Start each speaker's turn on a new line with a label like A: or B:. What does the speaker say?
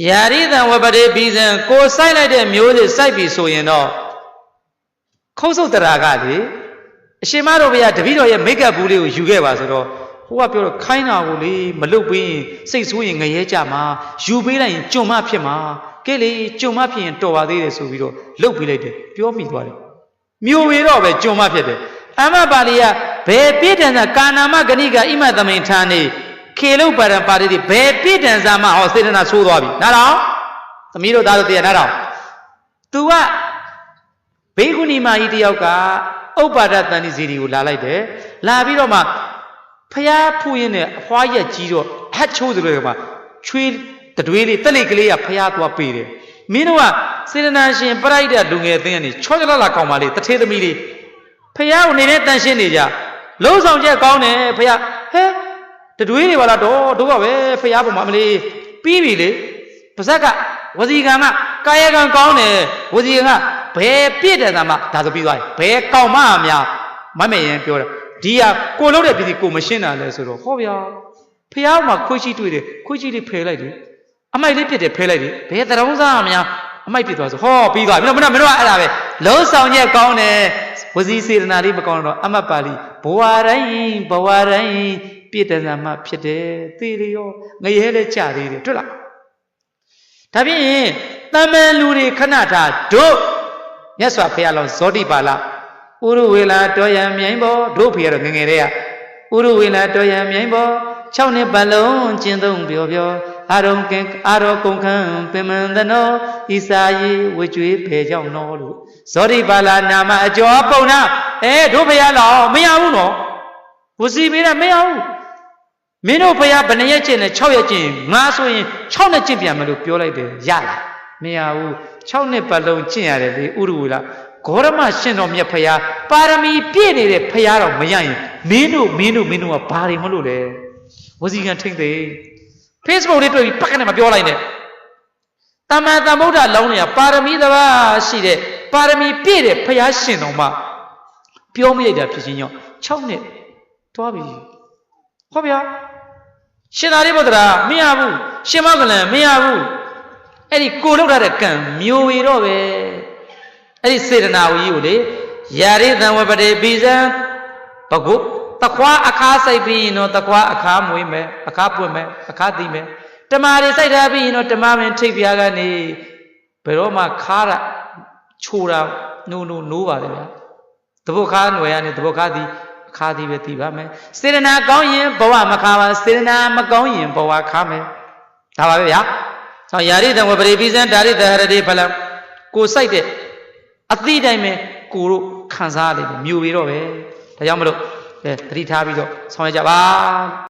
A: ယာရိတံဝပတိပိဇံကိုစိုက်လိုက်တဲ့မျိုးတွေစိုက်ပြီဆိုရင်တော့ခုတ်ဆုတ်တရာကလေအရှင်မတော်ဘုရားတပည့်တော်ရဲ့မိတ်ကပ်ဘူးလေးကိုယူခဲ့ပါဆိုတော့ဟိုကပြောတော့ခိုင်းတာကိုလေမလုတ်ပေးရင်စိတ်ဆိုးရင်ငရဲကြမှာယူပေးလိုက်ရင်ကြုံမဖြစ်မှာကဲလေကြုံမဖြစ်ရင်တော်ပါသေးတယ်ဆိုပြီးတော့လုတ်ပေးလိုက်တယ်ပြောမိသွားတယ်မျိုးဝေတော့ပဲကြုံမဖြစ်တယ်အမပါဠိယဘယ်ပြည့်တန်သာကာနာမဂဏိကဣမသမိန်ထာနေ ခေလုတ်ပါရံပါတိတိဘယ်ပြည့်တန်သာမှဟောစေတနာဆိုးသွားပြီနားတော့သမီးတို့သားတို့တရားနားတော့ तू ကဘေကုဏီမာကြီးတယောက်ကဥပ္ပါဒတန်ဒီစီဒီကိုလာလိုက်တယ်လာပြီးတော့မှဖျားဖူးရင်းနဲ့အဖွားရက်ကြီးတော့ဟတ်ချိုးတယ်လို့ကမှချွေးတတွေးလေးတက်လိတ်ကလေးကဖျားသွားပေးတယ်မင်းတို့ကစေတနာရှင်ပရိုက်တဲ့လူငယ်အသင်းကနေချောကြလာလာကောင်းပါလေတထေသမီးလေးဖျားကိုနေတဲ့တန်ရှင်းနေကြလုံးဆောင်ချက်ကောင်းတယ်ဖျားဟဲ တတွေးတွေပါလားတော့တို့ကပဲဖျားပေါ်မှာမလေးပြီးပြီလေပါဇက်ကဝစီကံကကာယကံကောင်းတယ်ဝစီကံကဘယ်ပြည့်တယ်သာမှဒါဆိုပြီးသွားပြီဘယ်ကောင်းမှအများမမေရင်ပြောတယ်ဒီဟာကိုလို့တဲ့ပြည်စီကိုမရှင်းတာလဲဆိုတော့ဟောဗျာဖះမှာခွေးချီတွေ့တယ်ခွေးချီလေးဖယ်လိုက်တယ်အမိုက်လေးပြစ်တယ်ဖယ်လိုက်တယ်ဘယ်တရုံးစားအများအမိုက်ပြစ်သွားဆိုဟောပြီးသွားပြီမင်းတို့မင်းတို့ကအဲ့ဒါပဲလုံးဆောင်ချက်ကောင်းတယ်ဝစီစေတနာလေးမကောင်းတော့အမတ်ပါဠိဘဝတိုင်းဘဝတိုင်း ပြည့်တယ်သာမှဖြစ်တယ်သေရရောငရဲလဲကြသေးတယ်တွေ့လားဒါဖြင့်တမန်လူတွေခဏထားတို့မြတ်စွာဘုရားလောဇောတိပါဠဥရဝေလာတော်ရံမြိုင်ပေါ်တို့ဖေရတော့ငယ်ငယ်တည်းကဥရဝေလာတော်ရံမြိုင်ပေါ်6နှစ်ပတ်လုံးကျင့်သုံးပြောပြောအာရုံကင်အာရောကုန်ခန့်ပင်မန္တနောဤစာယေဝကြွေးဖေကြောင့်နော်လို့ဇောတိပါဠနာမအကျော်ပုံနာအဲတို့ဖေရလောမရဘူးနော်ဝစီပေးတာမရဘူး မင်းတို့ဖေရဘယ်နှရက်ကျင့်လဲ6ရက်ကျင့်ငါဆိုရင်6နှစ်ကျင့်ပြန်မယ်လို့ပြောလိုက်တယ်ရလားမရဘူး6နှစ်ပတ်လုံးကျင့်ရတယ်လေဥရဝေလာဂေါရမရှင်တော်မြတ်ဖရာပါရမီပြည့်နေတဲ့ဖရာတော့မရရင်မင်းတို့မင်းတို့မင်းတို့ကဘာတွေမလို့လဲဝစီကံထိမ့်သိ Facebook လေးတွေ့ပြီးပတ်ကနေမပြောလိုက်နဲ့တမန်တမုဒ္ဒလောင်းတွေကပါရမီတစ်ပါးရှိတဲ့ပါရမီပြည့်တဲ့ဖရာရှင်တော်မှပြောမရတာဖြစ်ချင်းကြောင့်6နှစ်တွားပြီဟောဗျာ ရှင်သာရိပုတ္တရာမရဘူးရှင်မောကလန်မရဘူးအဲ့ဒီကိုလောက်ထားတဲ့ကံမျိုးဝေတော့ပဲအဲ့ဒီစေတနာဝကြီးကိုလေယာရိသံဝပတိပိဇံဘဂုတခွားအခါစိုက်ပြီးရင်တော့တခွားအခါမွေးမယ်အခါပွင့်မယ်အခါသိမယ်တမာတွေစိုက်ထားပြီးရင်တော့တမမင်းထိပ်ပြားကနေဘယ်တော့မှခါတာချိုတာနိုးနိုးနိုးပါတယ်ဗျာတပုတ်ခါຫນွယ်ရနေတပုတ်ခါသည်အ ခါသည်ပဲသိပါမယ်စေတနာကောင်းရင်ဘဝမခါပါစေတနာမကောင်းရင်ဘဝခါမယ်ဒါပါပဲဗျာဆောင်းယာရိတံဝပရိပိဇံဒါရိတဟရတိဖလံကိုစိုက်တဲ့အသည့်တိုင်းပဲကိုတို့ခံစားရတယ်မြို့ပြီးတော့ပဲဒါကြောင့်မလို့အဲသတိထားပြီးတော့ဆောင်ရကြပါ